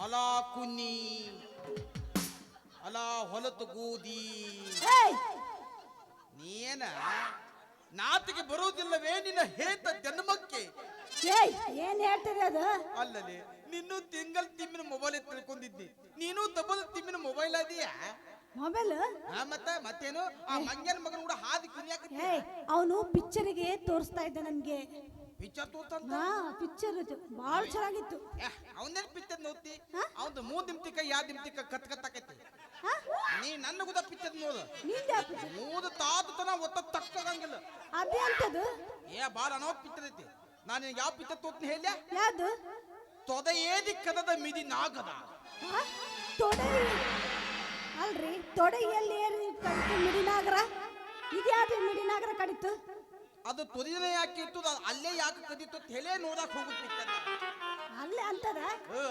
ಅಲ ಕುನ್ನಿ ಅಲಾ ಹೊಲತು ಗೂದಿ. ನೀನ ನಾತಿಗೆ ಬರುವುದಿಲ್ಲವೇ ನಿನ್ನ ಹೇತ ಜನ್ಮಕ್ಕೆ? ಏಯ್ ಏನ್ ಹೇಳ್ತದೆ ಅದು? ಅಲ್ಲದೆ ನಿನ್ನೂ ತಿಂಗಲ್ ತಿಮ್ಮಿನ ಮೊಬೈಲ್ ತಿಳ್ಕೊಂಡಿದ್ದಿ. ನೀನು ತಬಲ್ ತಿಮ್ಮಿನ ಮೊಬೈಲ್ ಅದೀಯಾ? ಮೊಬೈಲ್ ಆ, ಮತ್ತ ಮತ್ತೇನು? ಆ ಮಂಗ್ಯನ ಮಗನ ಕೂಡ ಹಾದಿ ಏಯ್ ಅವನು ಪಿಕ್ಚರ್ಗೆ ತೋರಿಸ್ತಾ ಇದ್ದ ನನ್ಗೆ. ಪಿಕ್ಚರ್ ತೋತಂತ? ಹಾ ಪಿಕ್ಚರ್ ಬಹಳ ಚೆನ್ನಾಗಿತ್ತು. ಅವನೇನ್ ಪಿಕ್ಚರ್ ನೋಡ್ತಿ? ಹಾ? ಅವ್ದು ಮೂರ್ ದಿಮ್ತಿಕ ಯಾ ದಿಮ್ತಿಕ ಕತ್ ಕತ್ತಾಕೈತಿ? ನೀ ನನ್ನ ಗುದ ಪಿಕ್ಚರ್ ನೋಡು picture? ಮೂದು ತಾತನ ಒತ್ತ ತಕ್ಕದಂಗಿಲ್ಲ. ಅದೇ ಅಂತದು ಏ ಬಾಳ ಅನ್ನೋ ಪಿಕ್ಚರ್ ಐತಿ. ನಾನು ನಿನಗೆ ಯಾವ ಪಿಕ್ಚರ್ ತೋತ್ನ ಹೇಳ್ಯಾ? ಯಾವ್ದು? ತೊದ ಏದಿ ಕದದ ಮಿದಿ ನಾಗದ? ತೊಡೆ ಅಲ್ರಿ ತೊಡೆ ಎಲ್ಲಿ ಏರಿ ಕಡಿತು ಮಿಡಿನಾಗರ ಇದ್ಯಾವ್ದು ಮಿಡಿನಾಗರ ಕಡಿತು? ಅದು ತುದಿನೇ ಯಾಕೆ ಇತ್ತು ಅಲ್ಲೇ ಯಾಕೆ ಕದಿತ್ತು ತಲೆ ನೋಡಕ್ ಪಿಕ್ಚರ್ ಅಲ್ಲೇ ಅಂತದ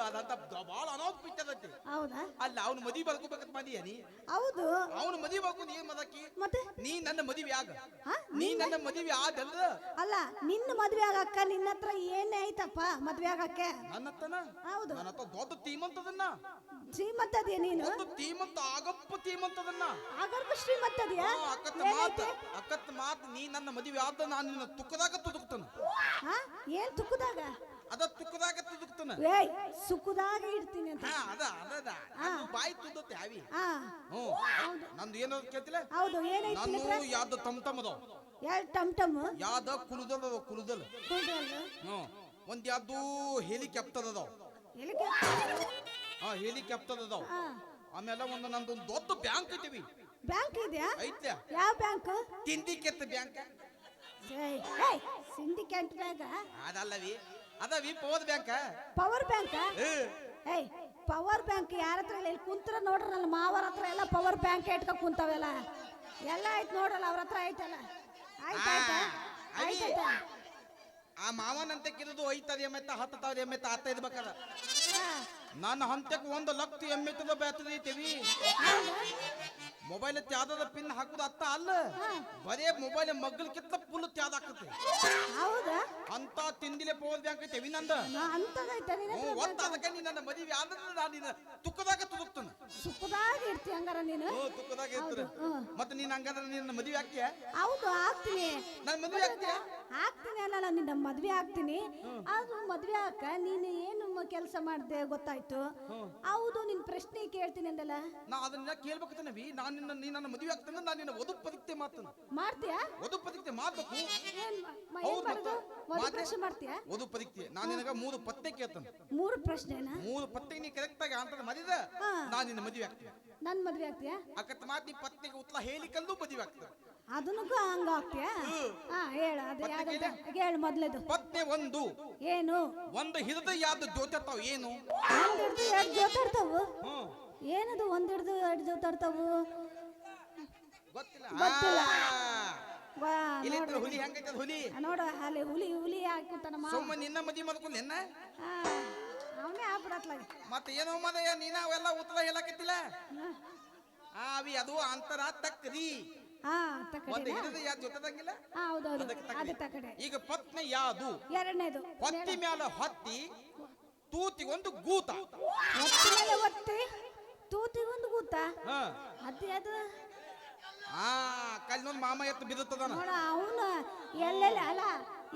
ಅದಂತ ಬಾಳ ಅನ್ನೋ ಪಿಕ್ಚರ್ ಐತಿ ಹೌದಾ? ಅಲ್ಲ ಅವ್ನ ಮದಿ ಬರ್ಕೋಬೇಕಂತ ಮಾಡಿಯ ನೀ? ಹೌದು. ಅವನ ಮದಿ ಬರ್ಕೊಂಡು ಏನ್ ಮದಕಿ ಮತ್ತೆ? ನೀ ನನ್ನ ಮದುವೆ ಆಗ? ನೀ ನನ್ನ ಮದುವೆ ಆದಲ್ಲ ಅಲ್ಲ ನಿನ್ನ ಮದ್ವೆ ಆಗಕ್ಕ ನಿನ್ನ ಹತ್ರ ಏನೇ ಐತಪ್ಪ ಮದ್ವೆ ಆಗಕ್ಕೆ? ನನ್ನ ಹತ್ತನ ಹೌದು. ನನ್ನ ಹತ್ರ ದೊಡ್ಡ ತೀಮಂತದನ್ನ? ಅದೇ ನೀನು? ದೊಡ್ಡ ತೀಮಂತ ಆಗಪ್ಪ ತೀಮಂತದನ್ನ. ಆಗರ್ಭ ಶ್ರೀಮಂತದ್ಯಾ? ಅಕ್ಕತ್ತ ಮಾತು ಅಕ್ಕತ್ತ ಮಾತು ನೀ ನನ್ನ ಮದುವೆ ಆದ ನಾನು ನಿನ್ನ ತುಕ್ಕದಾಗ ತುದುಕ್ತಾನ. ಹಾ ಏನ್ ತುಕ್ಕದಾಗ ಅದ ತುಕ್ಕದಾಗ ತುದುಕ್ತಾನ. ಏಯ್ ಸುಕ್ಕುದಾಗ ಇರ್ತೀನಿ ಅಂತ. ಹಾ ಅದ ಅದ ಅದು. ಬಾಯಿ ತುದ್ದತ್ತೆ ಅವಿ ಹಾ. ಹ್ಞೂ. ನಂದು ಏನೋ ಕೇಳ್ತಿಲ್ಲ? ಹೌದು ಏನೈತಿ ನಾನು ಯಾವ್ದು ತಮ್ ತಮ್ ಅದಾವ. ಎರಡು ಟಮ್ ಟಮ್? ಯಾವ್ದ ಕುಲದಲ್ ಅದಾವ ಕುಲದಲ್ ಹ್ಞೂ. ಒಂದ್ ಯಾವ್ದು ಹೆಲಿಕಾಪ್ಟರ್ ಅದಾವ. ಎಲ್ಲಿಗೆ ಹಾ ಹೆಲಿಕಾಪ್ಟರ್ ಅದಾವ. ಹಾ. ಆಮೇಲೆ ಒಂದು ನಂದು ಒಂದು ದೊಡ್ಡ ಬ್ಯಾಂಕ್ ಐತಿವಿ ಬ್ಯಾಂಕ್ ಇದೆಯಾ? ಐತ್ಯಾ ಯಾವ ಬ್ಯಾಂಕ್? ತಿಂಡಿ ಕೆತ್ತ ಬ್ಯಾಂಕ್ ಸಿಂಡಿಕೇಟ್ ಬ್ಯಾಂಕ್ ಅದಲ್ಲವಿ. ಅದವಿ ಪವರ್ ಬ್ಯಾಂಕ್? ಪವರ್ ಬ್ಯಾಂಕ್ ಏಯ್ ಪವರ್ ಬ್ಯಾಂಕ್ ಯಾರ ಹತ್ರ ಇಲ್ಲ? ಇಲ್ಲಿ ಕುಂತ್ರ ನೋಡ್ರಿ ನನ್ನ ಮಾವರ ಹತ್ರ ಎಲ್ಲ ಪವರ್ ಬ್ಯಾಂಕ್ ಇಟ್ಕೊ ಕುಂತಾವೆಲ್ಲ. ಎಲ್ಲ ಆಯ್ತು ನೋಡ್ರಲ್ಲ ಅವ್ರ ಹತ್ರ ಐತಲ್ಲ ಆಯ್ತು ಆಯ್ತಾ? ಆ, ಅವಿ. ಆ ಮಾವನಂತ ಕಿರಿದು ಐತದ ಎಮ್ಮೆತ್ತ ಹತ್ತದ ಎಮ್ಮೆತ್ತ ಆತ ಇರ್ಬೇಕದ ಹಾ. ನನ್ನ ಹಂತಕ್ಕೆ ಒಂದು ಲಕ್ಷ ಎಮ್ಮೆತ್ತದ ಬೇತದೈತಿವಿ ಮೊಬೈಲ್ ತ್ಯಾದದ ಪಿನ್ ಹಾಕುದ ಅತ್ತ ಅಲ್ಲ? ಬರೇ ಮೊಬೈಲ್ ಮಗ್ಗಲ್ಕಿಂತ ಫುಲ್ ತ್ಯಾದ ಹಾಕತ್ತೆ ಹೌದಾ? ಅಂತ ತಿಂದಿಲೆ ಪವರ್ ಬ್ಯಾಂಕ್ ಐತೆ ವಿನಂದ. ಅಂತದೈತ ನಿನ್ನ ಒತ್ತ ಅದಕ್ಕೆ ನೀ ನನ್ನ ಮದುವೆ ಆದ್ರೆ ನಾನು ನಿನ್ನ ತುಕ್ಕದಾಗ ತುದುಕ್ತಾನ. ಸುಖದಾಗ ಇರ್ತಿ ಹಂಗಾರ ನೀನು? ಓ ತುಕ್ಕದಾಗ ಇರ್ತಾರೆ ಹ್ಮ್. ಮತ್ತೆ ನೀನ್ ಹಂಗಾದ್ರೆ ನಿನ್ನ ಮದುವೆ ಆಗ್ತೀಯ? ಹೌದು ಆಗ್ತೀನಿ. ನನ್ನ ಮದುವೆ ಆಗ್ತೀಯ? ಆಗ್ತೀನಿ ಅಲ್ಲ ನಾನು ನಿನ್ನ ಮದ್ವೆ ಆಗ್ತೀನಿ. ಅದು ಮದ್ವೆ ಆಕ ನೀನು ಏನು ಕೆಲಸ ಮಾಡಿದೆ ಗೊತ್ತಾಯ್ತು? ಹೌದು ನಿನ್ ಪ್ರಶ್ನೆ ಕೇಳ್ತೀನಿ ಅಂದಲ್ಲ? ನಾ ಅದನ್ನ ಕೇಳ್ಬೇಕತ್ತನವಿ ನಾನು ನಿನ್ನ ನೀ ನನ್ನ ಮದುವೆ ಆಗ್ತಂಗ ನಾನು ನಿನ್ನ ವಧು ಪದಕ್ತೆ ಮಾತನ ಮಾಡ್ತೀಯಾ? ವಧು ಪದಕ್ತೆ ಮಾಡ್ಬೇಕು ಏನ್ ಮ- ಮ- ಏನ್ ಹೌದು ಮಾಡೋದು? ಮತ್ತೆ. ಮದುವೆ ಪ್ರಶ್ನೆ ಮಾಡ್ತೀಯಾ? ವಧು ಪದಕ್ತೆ ನಾನು ನಿನಗ ಮೂರು ಪತ್ತೆ ಕೇಳ್ತಾನೆ. ಮೂರು ಪ್ರಶ್ನೆನಾ? ಮೂರು ಪತ್ತೆ ನೀ ಕರೆಕ್ಟ್ ಆಗಿ ಅಂತ ಮದಿದ ನಾನು ನಿನ್ನ ಮದುವೆ ಆಗ್ತೀನಿ. ನನ್ನ ಮದುವೆ ಆಗ್ತೀಯಾ? ಅಕತ್ ಮಾತ್ ನೀ ಪತ್ತೆಗೆ ಉತ್ಲ ಹೇಳಿಕಂದು ಮದುವೆ ಆಗ್ತದೆ ಅದನ್ನು ಹಂಗ ಆಗ್ತೀಯಾ ಹಾ ಹೇಳು ಅದು ಯಾವ್ದು ಹೇಳು ಮೊದ್ಲೇದು. ಪತ್ನಿ ಒಂದು. ಏನು? ಒಂದು ಹಿಡಿದು ಯಾವ್ದು ಜೋತಿರ್ತಾವ ಏನು? ಒಂದು ಹಿಡಿದು ಎರಡು ಜೋತಾಡ್ತಾವು ಏನದು ಒಂದು ಹಿಡಿದು ಎರಡು ಜೋತಾಡ್ತಾವು ಗೊತ್ತಿಲ್ಲ. ಗೊತ್ತಿಲ್ಲ. ವಾ ಹುಲಿ ಹೆಂಗೈತೆ ಅದ್ ಹುಲಿ? ನೋಡು ಅಲ್ಲಿ ಹುಲಿ ಹುಲಿ ಮಾವ. ನಿನ್ನ ಮಾಡ್ಕೊಂಡು ಎನ್ನ ಅವನೇ ಆಗ್ಬಿಡತ್ಲಾಗ ಮತ್ತೆ ಏನೋ ಮದಯ್ಯ ನೀನ ಅವೆಲ್ಲ ಉತ್ತರ ಹೇಳಕತ್ತಿಲ್ಲ? ಆ ಅವಿ ಅದು ಅಂತರ ತಕ್ರಿ. ಹಾ ಒಂದು ತಕಡೆ ಹಿಡಿದ ಯಾವ್ದು ಜೊತೆದಂಗಿಲ್ಲ? ಹಾ ಹೌದೌದು. ಅದಕ್ಕೆ ಅದು ತಕಡೆ ಈಗ ಪತ್ನಿ ಯಾವುದು ಎರಡನೇದು. ಹೊತ್ತಿ ಮ್ಯಾಲ ಹೊತ್ತಿ ತೂತಿಗೊಂದು ಗೂತ. ಒತ್ತಿ ಮೇಲೆ ಒತ್ತಿ ತೂತಿ ಒಂದು ಗೂತ. ಹಾ. ಅದು ಅದು. ಆ ಕಲ್ಲೊಂದು ಮಾಮ ಎತ್ತು ಬಿದ್ದುತ್ತದನ ನೋಡ ಅವನು ಎಲ್ಲೆಲ್ಲಿ ಅಲ್ಲ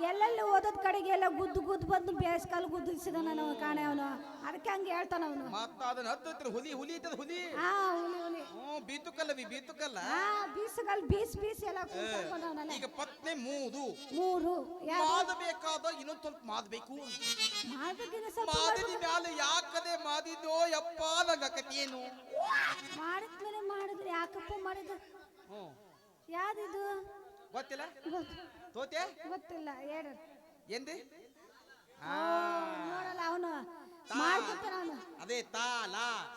ಎಲ್ಲೆಲ್ಲಿ ಓದೋದ್ ಕಡೆಗೆ ಎಲ್ಲ ಗುದ್ದು ಗುದ್ದು ಬಂದು ಬೇಸ್ಕಲ್ ಗುದ್ದಿಸಿದ ನಾವು ಕಾಣೆ ಅವನು. ಅದಕ್ಕೆ ಹಂಗೆ ಹೇಳ್ತಾನ ಅವನು. ಮತ್ತ ಅದನ್ನ ಹತ್ತಿರ ಹುಲಿ ಹುಲಿ ಇತ್ತದ ಹುಲಿ. ಹಾ ಹುಲಿ ಹುಲಿ. ಹ್ಞೂ ಬೀತುಕಲ್ಲ ಬಿ ಬೀತುಕಲ್ಲ. ಹಾ ಬೀಸಗಲ್ ಬೀಸ್ ಬೀಸ್ ಎಲ್ಲ ಕೂತ್ಕೊಂಡವನಲ್ಲ ಈಗ ಪತ್ನಿ ಮೂದು. ಮೂರು ಯಾರು? ಮಾದಬೇಕಾದ ಇನ್ನೊಂದ್ ಸ್ವಲ್ಪ ಮಾದಬೇಕು ಮಾಡೋದಕ್ಕಿಂತ ಸ್ವಲ್ಪ ಮಾದಿದ ಮ್ಯಾಲೆ ಯಾಕದೆ ಮಾದಿದೋ ಯಪ್ಪ ನಂಗಕತ್ತೇನು ಮಾಡಿದ್ಮೇಲೆ ಮಾಡಿದ್ರೆ ಯಾಕಪ್ಪ ಮಾಡಿದ್ದು? ಹ್ಞೂ. ಯಾವ್ದಿದು? ಗೊತ್ತಿಲ್ಲ? ಗೊತ್ತು ತೋತೆ? ಗೊತ್ತಿಲ್ಲ ಹೇಳ. ಎಂದಿ? ಆ, ನೋಡಲ್ಲ ಅವನು. ಮಾಡ್ಕೊತಾನ ಅವನು. ಅದೇ ತಾಲ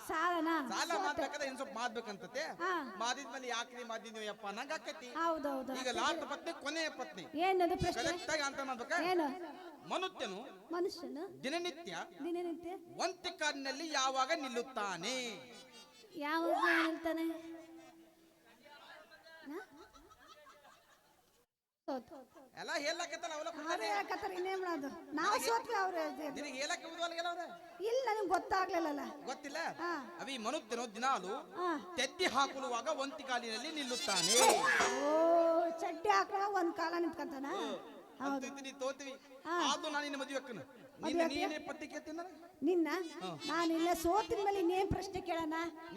ಸಾಲನ? ಸಾಲ ಮಾಡ್ಬೇಕಾದ್ರೆ ಇನ್ ಸ್ವಲ್ಪ ಮಾದ್ಬೇಕಂತತೆ ಹಾ. ಮಾದಿದ್ಮೇಲೆ ಯಾಕ್ರಿ ಮಾದಿದ್ವಿ ಯಪ್ಪ ನಂಗ ಆಕತಿ. ಹೌದೌದು. ಈಗ ಲಾಸ್ಟ್ ಪತ್ನಿ ಕೊನೆಯ ಪತ್ನಿ. ಏನದು ಪ್ರಶ್ನೆ? ಕರೆಕ್ಟ್ ಆಗಿ ಅಂತ ಮಾಡ್ಬೇಕಾ? ಏನು? ಮನುಷ್ಯನು ಮನುಷ್ಯನು? ದಿನನಿತ್ಯ ದಿನನಿತ್ಯ? ಒಂಟಿ ಕಾರಿನಲ್ಲಿ ಯಾವಾಗ ನಿಲ್ಲುತ್ತಾನೆ? ಯಾವಾಗ ಹೇಳ್ತಾನೆ ಎಲ್ಲ ಹೇಳಕತ್ತಲ್ಲ ಅವಲ ಅವ್ರೇ ಯಾಕತ್ತಾರ ಇನ್ನೇನ್ ಮಾಡೋದು? ನಾವು ಸೋತ್ವಿ ಅವರು ನಿನಗೆ ಹೇಳಕ್ಕೆ ಬುದ್ವಲ್ಗೆಲ್ಲ ಅವ್ರೆ ಇಲ್ಲ ನನಗೆ ಗೊತ್ತಾಗ್ಲಿಲ್ಲಲ್ಲ. ಗೊತ್ತಿಲ್ಲ. ಅವಿ ಮನುತ್ಯನೋ ದಿನಾಲು ತೆತ್ತಿ ಹಾಕುವಾಗ ಒಂತಿ ಕಾಲಿನಲ್ಲಿ ನಿಲ್ಲುತ್ತಾನೆ. ಓ ಚಡ್ಡಿ ಹಾಕಳ ಒಂದ್ ಕಾಲ ನಿಂತ್ಕಂತಾನ? ಹೌದು. ನೀ ತೋತೀವಿ. ಆದು ನಾನು ನಿನ್ನ ಮದುವೆ ಅಕ್ಕನ. ನಿನ್ನ ನೀನೇ ಪತ್ತಿ ಕೇಳ್ತೀನಿ ನಾನು ನಿನ್ನ? ನಾನು ಇಲ್ಲ ಸೋತಿನ ಮೇಲೆ ಇನ್ನೇನ್ ಪ್ರಶ್ನೆ ಕೇಳಣ?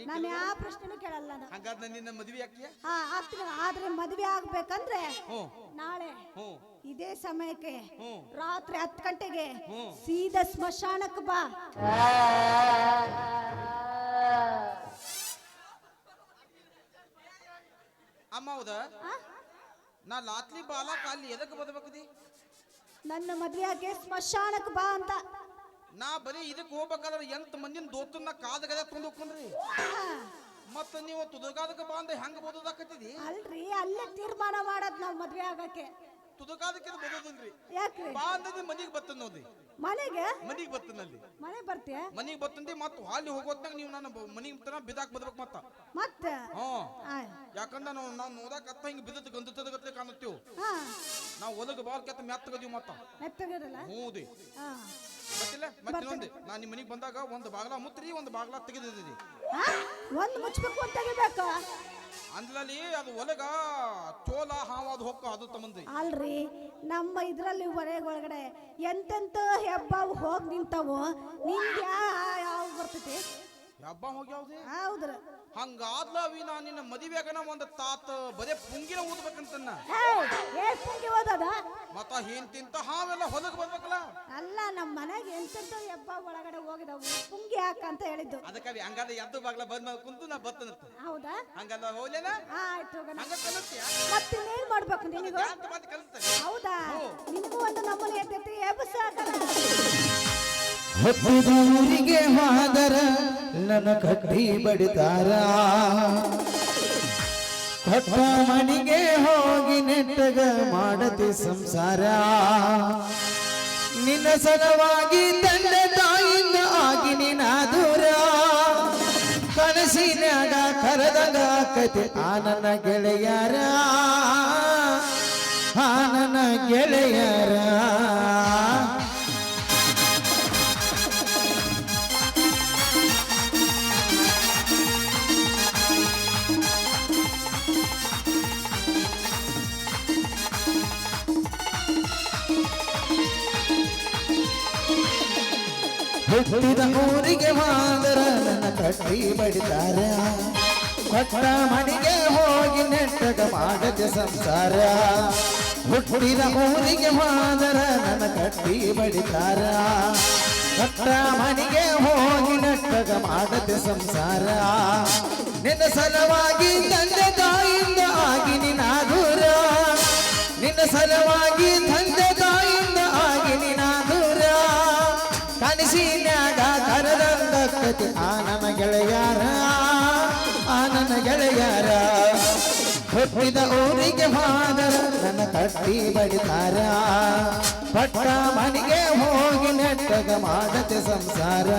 ನಾನು ಯಾವ ಪ್ರಶ್ನೆನೂ ಕೇಳಲ್ಲ ನಾನು. ಹಂಗಾದ್ರೆ ನಿನ್ನ ಮದುವೆ ಅಕ್ಕಿಯ ಹಾ ಆಗ್ತೀನಿ ಆದ್ರೆ ಮದ್ವೆ ಆಗ್ಬೇಕಂದ್ರೆ ಹ್ಞೂ. ನಾಳೆ ಹ್ಞೂ. ಇದೇ ಸಮಯಕ್ಕೆ ಹ್ಞೂ. ರಾತ್ರಿ ಹತ್ತು ಗಂಟೆಗೆ ಸೀದ ಸೀದಾ ಸ್ಮಶಾನಕ್ಕೆ ಬಾ. ಅಮ್ಮ ಹೌದಾ? ಆ? ನಾ ಲಾತ್ಲಿ ಬಾಲ ಕಾಲಿ ಎದಕ್ಕೆ ಬದಬೇಕದಿ ನನ್ನ ಮದ್ವೆ ಆಗಿ ಸ್ಮಶಾನಕ್ಕೆ ಬಾ ಅಂತ. ನಾ ಬರೀ ಇದಕ್ಕೆ ಹೋಗ್ಬೇಕಾದ್ರೆ ಎಂಟು ಮಂದಿನ ದೋತನ್ನ ಕಾದ ಗದ ತಂದು ಹೋಗ್ಕೊಂಡ್ರಿ ಮತ್ತ ನೀವು ತುದುಗಾದಕ್ಕೆ ಅಂದ್ರೆ ಹೆಂಗ್ ಬೋದದಾಕತ್ತಿದಿ? ಅಲ್ರಿ ಅಲ್ಲೇ ತೀರ್ಮಾನ ಮಾಡದ್ ನಾವ್ ಮದ್ವೆ ಆಗಕ್ಕೆ. ತುದುಗಾದಕ್ಕೆ ಬೋದೋದಿಲ್ರಿ ಯಾಕ್ರಿ? ಬಾ ಅಂತಂದ್ರೆ ಮನಿಗೆ ಬತ್ತದ ನೋಡ್ರಿ ಮನೆಗೆ? ಮನಿಗೆ ಬತ್ತನಲ್ಲಿ ಮನೆ ಬರ್ತೀಯ? ಮನಿಗೆ ಬತ್ತಂದಿ ಮತ್ತ ಹಾಲಿ ಹೋಗೋತ್ನಾಗ ನೀವು ನನ್ನ ಮನಿಗೆ ತನ ಬಿದಾಕ್ ಬದ್ಬೇಕು ಮತ್ತ. ಮತ್ತ? ಆ, ಯಾಕಂದ್ರೆ ನಾವು ನಾವು ನೋದಾಕ ಅತ್ತ ಹಿಂಗ ಬಿದ್ದದ ಗಂಧದ ಗತ್ಲೆ ಕಾಣುತ್ತೇವು. ನಾವು ಒದಗ ಬಾಲ್ ಕೆತ್ತ ಮೆತ್ತಗದೀವಿ ಮತ್ತ. ಮೆತ್ತಗದಲ್ಲ ಹೌದಿ ಮತ್ತಿಲ್ಲ? ಮತ್ತೆ ಇನ್ನೊಂದು ನಾ ನಿಮ್ಮ ಮನಿಗೆ ಬಂದಾಗ ಒಂದು ಬಾಗ್ಲ ಮುತ್ರಿ ಒಂದು ಬಾಗ್ಲ ತೆಗೆದಿದ್ದೀವಿ ಒಂದು ಮುಚ್ಚಬೇಕು ಅಂತ ತೆಗಿಬೇಕು? ಅಂದ್ಲಲ್ಲಿ ಅದು ಒಲಗ ಚೋಲ ಹಾವಾದ ಹೊಕ್ಕ ಅದು ತಮ್ಮಂದಿ. ಅಲ್ರಿ ನಮ್ಮ ಇದ್ರಲ್ಲಿ ಹೊರಗೊಳಗಡೆ ಎಂತೆಂತ ಹೆಬ್ಬಾವು ಹೋಗಿ ನಿಂತಾವು ನಿಂಗೆ ಯಾವ ಬರ್ತೈತಿ? ಹಬ್ಬ ಹೋಗಿ ಯಾವ್ದು ಹೌದ್ರ ಹಂಗಾದ್ಲ ಅವಿ ನಾ ನಿನ್ನ ಮದುವೆಗನ ಒಂದು ತಾತ ಬದೇ ಪುಂಗಿನ ಊದ್ಬೇಕಂತನ್ನ. ಏ ಪುಂಗಿ ಓದದ? ಮತ್ತ ಹೀನ್ ತಿಂತ ಹಾವೆಲ್ಲ ಹೊಲಕ್ ಬರ್ಬೇಕಲ್ಲ? ಅಲ್ಲ ನಮ್ಮ ಮನೆಗೆ ಎಂತೆಂತ ಹೆಬ್ಬ ಒಳಗಡೆ ಹೋಗಿದವು. ಪುಂಗಿ ಹಾಕ ಅಂತ ಹೇಳಿದ್ದು. ಅದಕ್ಕೆ ಹಂಗಾದ್ರೆ ಹಂಗಾದ ಎದ್ದು ಬಾಗ್ಲ ಬಂದ್ ಕುಂತು ನಾ ಬತ್ತನತ್ತ ಹೌದಾ? ಹಂಗಲ್ಲ ಹೋಗ್ಲೇನ? ಆಯ್ತು ಹೋಗೋಣ. ಹಂಗ ಕಲಿಸ್ತೀಯ ಮತ್ತಿನ್ನೇನ್ ಮಾಡ್ಬೇಕು ನಿನಗೂ? ಅಂತ ಮಾತು ಕಲಿಸ್ತಾರೆ ಹೌದಾ? ನಿನಗೂ ಒಂದು ನಮ್ಮನೆ ಎದ್ದೈತಿ ಎಬ್ಬಸ ಹತ್ತಿದ ಮಾದರ ನನ ನನ್ನ ಕಟ್ಟಿ ಬಡಿತಾರ. ಹೊತ್ತ ಮನೆಗೆ ಹೋಗಿ ನೆಟ್ಟಗ ಮಾಡತಿ ಸಂಸಾರ. ನಿನ್ನ ಸಲವಾಗಿ ತಂದೆ ತಾಯಿಂದ ಆಗಿ ನಿನ್ನ ದೂರ ಕನಸಿನಾಗ ಕರೆದಾಗ ಕತೆ ಆ ನನ್ನ ಗೆಳೆಯರ. ಆ ನನ್ನ ಗೆಳೆಯರ. ಹುಟ್ಟಿದ ಊರಿಗೆ ಮಾದರ ನನ್ನ ಕಟ್ಟಿ ಬಡಿತಾರ ಕೊಟ್ಟ ಮನೆಗೆ ಹೋಗಿ ನೆಟ್ಟಗ ಮಾಡದೆ ಸಂಸಾರ. ಹುಟ್ಟಿದ ಊರಿಗೆ ಮಾದರ ನನ್ನ ಕಟ್ಟಿ ಬಡಿತಾರ ಕೊಟ್ಟ ಮನೆಗೆ ಹೋಗಿ ನೆಟ್ಟಗ ಮಾಡದೆ ಸಂಸಾರ. ನಿನ್ನ ಸಲವಾಗಿ ತಂದೆ ತಾಯಿಂದ ಆಗಿ ನಿನ್ನ ದೂರ. ನಿನ್ನ ಸಲವಾಗಿ ಕತಿ ಆ ನನ್ನ ಗೆಳೆಯಾರ ಆ ನನ್ನ ಗೆಳೆಯಾರ. ಹುಟ್ಟಿದ ಊರಿಗೆ ಮಾದರ, ನನ್ನ ತಟ್ಟಿ ಬಡಿತಾರ. ಪಟ್ಟ ಮನೆಗೆ ಹೋಗಿ ನೆಟ್ಟಗ ಮಾಡತೆ ಸಂಸಾರ.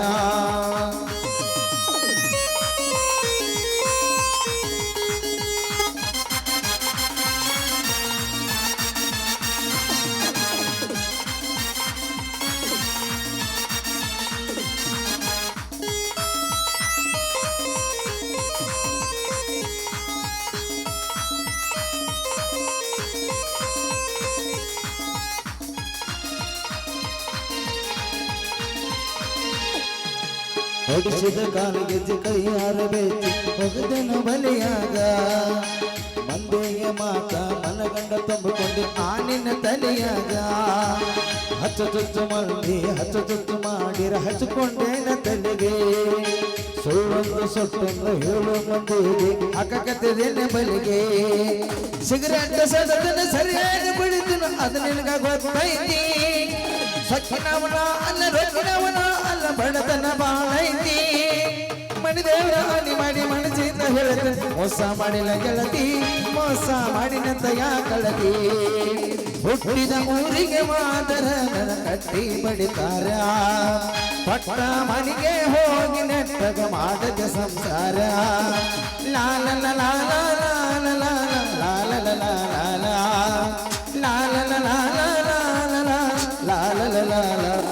ಹೊಡಿಸಿದ ಕೈ ಹಾರಬೇಕು. ಹೋಗದನು ಬಲಿಯಾಗ. ಮಂದೆಯ ಮಾತ ಮನಗಂಡ ತುಂಬಿಕೊಂಡು ಆನಿನ ತಲೆಯಾಗ. ಹಚ್ಚ ತುತ್ತು ಮಂದಿ ಹಚ್ಚ ತುತ್ತು ಮಾಡಿರ ಹಚ್ಚಿಕೊಂಡೇನ ತಲೆಗೆ. ಸುಳ್ಳೊಂದು ಸೊಟ್ಟೊಂದು ಹೇಳು ಮಂದಿಗೆ ಅಕ್ಕಕತ್ತಿದ್ದೇನೆ ಬಲಿಗೆ. ಸಿಗರೆಟ್ ಸದನ ಸರಿಯಾಗಿ ಬಿಡಿದನು, ಅದು ನಿನಗ ಗೊತ್ತೈತಿ. ಸೊಕ್ಕಿನವನ ಅಲ್ಲ ರೊಕ್ಕಿನವನ ಅಲ್ಲ ಬಡತನ ಬಾಳೈತಿ ಮಣಿದೇವರ ಹಾನಿ ಮಾಡಿ ಮನಸ್ಸಿಂದ ಹೇಳುತ್ತೆ ಮೋಸ ಮಾಡಿಲ್ಲ ಗೆಳತಿ ಮೋಸ ಮಾಡಿನಂತ ಯಾಕಳತಿ ಹುಟ್ಟಿದ ಊರಿಗೆ ಮಾದರ ಕಟ್ಟಿ ಬಡಿತಾರ ಪಟ್ಟ ಮನೆಗೆ ಹೋಗಿ ನೆಟ್ಟಗ ಮಾಡದ ಸಂಸಾರ ಲಾಲ ಲಾಲ ಲಾಲ ಲಾಲ ಲಾಲ ಲಾಲ ಲಾಲ ಲಾ ಲಾ la la